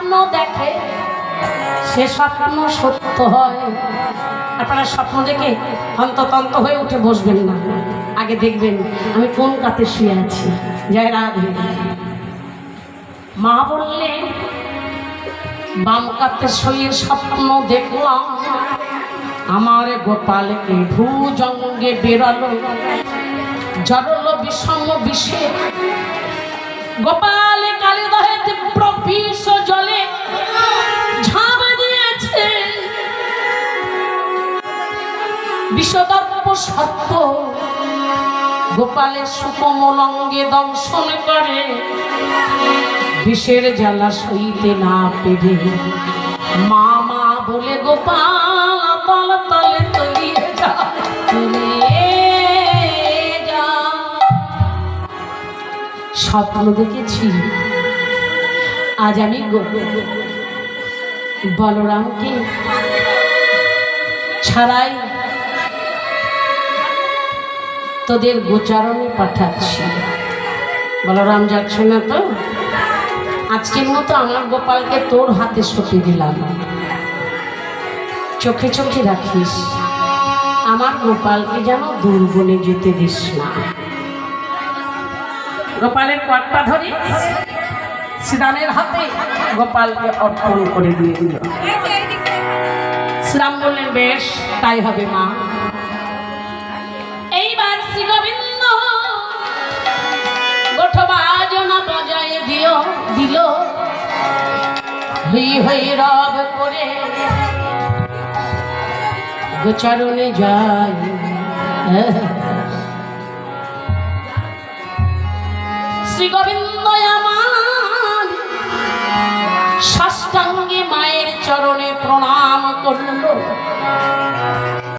স্বপ্ন দেখে, সে স্বপ্ন সত্য হয়। আপনারা স্বপ্ন দেখে হন্ততন্ত হয়ে উঠে বসবেন না। আগে দেখবেন, আমি কোন কাতে শুয়ে আছি। জয় রাধে। মা বললেন, বাম কাতে শুয়ে স্বপ্ন দেখলাম, আমার গোপালকে ভুজঙ্গে বেরালো। জরল বিষম বিষে। গোপাল! বিষদর্প সত্য। গোপালের সুকোমল অঙ্গে দংশন করে। বিষের জ্বালা সইতে না পেরে। মা মা বলে, গোপাল, তল তলে স্বপ্ন দেখেছি। আজ আমি বলরামকে ছাড়াই তোদের গোচারণে পাঠাচ্ছি। বলরাম যাচ্ছ না তো। আজকের মতো আমার গোপালকে তোর হাতে সঁপে দিলাম। চোখে চোখে রাখিস, আমার গোপালকে যেন দুর্বনে যেতে দিস না। গোপালের কটটা ধরে শ্রীরামের হাতে গোপালকে অর্পণ করে দিয়ে দিল। শ্রীরাম বললেন, বেশ, তাই হবে মা। গোবিন্দ গোঠবাজনা বজায় হই হই করে। গোচরণে যায় শ্রী গোবিন্দ আমার ষষ্ঠাঙ্গে মায়ের চরণে প্রণাম করল।